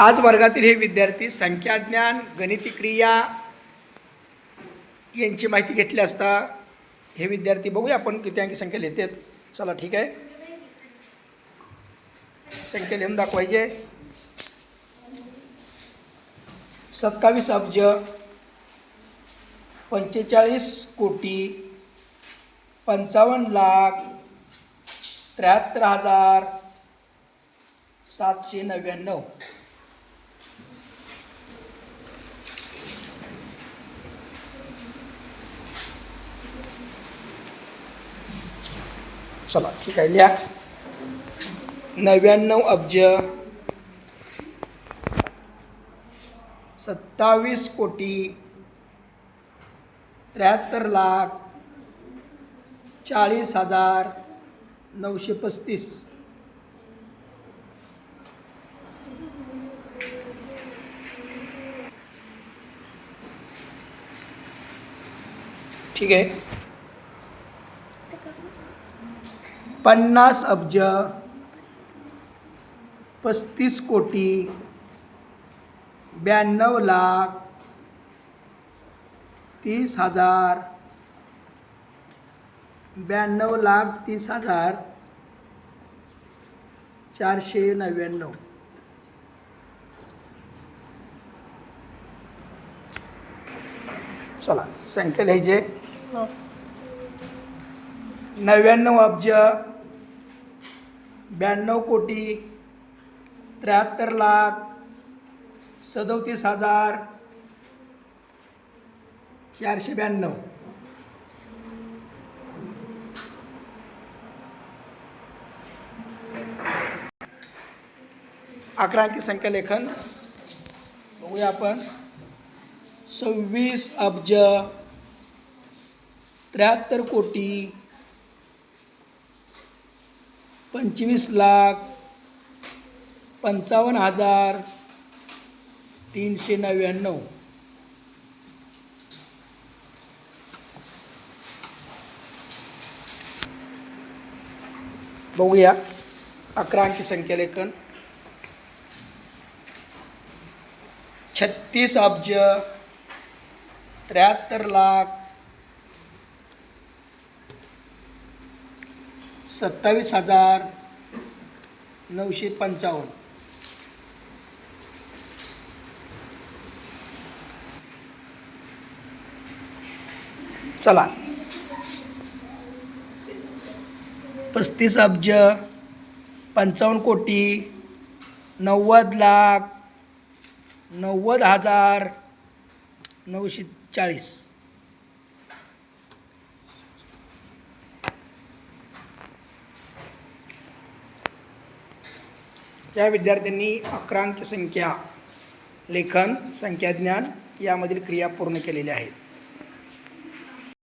आज वर्गातील हे विद्यार्थी संख्याज्ञान गणिती क्रिया यांची माहिती घेतली असता हे विद्यार्थी बघूया आपण किती अंकी संख्या लिहितात. चला ठीक आहे. संख्या लिहून दाखवायचे. सत्तावीस अब्ज पंचेचाळीस कोटी पंचावन्न लाख त्र्याहत्तर हजार सातशे नव्याण्णव. चला ठीक आहे लिहा. नव्याण्णव अब्ज. सत्तावीस कोटी. त्र्याहत्तर लाख. चाळीस हजार नऊशे पस्तीस. ठीक आहे. पन्नास अब्ज पस्तीस कोटी ब्याण्णव लाख तीस हजार ब्याण्णव लाख तीस हजार चारशे नव्याण्णव. चला संख्या लिहायचे. हो. नव्याण्णव अब्ज ब्याण्णव कोटी त्र्याहत्तर लाख सदोतीस हज़ार चारशे ब्याण्णव. अकरा अंकी संख्या लेखन. बघूया आपण. सव्वीस अब्ज त्र्याहत्तर कोटी पंचवीस लाख पंचावन्न हजार तीनशे नव्याण्णव. बघूया अकरा अंकी संख्या लेखन. छत्तीस अब्ज त्र्याहत्तर लाख सत्तावीस हजार नऊशे पंचावन्न. चला. पस्तीस अब्ज पंचावन्न कोटी नव्वद लाख नव्वद हजार नऊशे चाळीस. या विद्यार्थ्यांनी अक्रांक संख्या लेखन संख्याज्ञान यामधील क्रिया पूर्ण केलेल्या आहेत.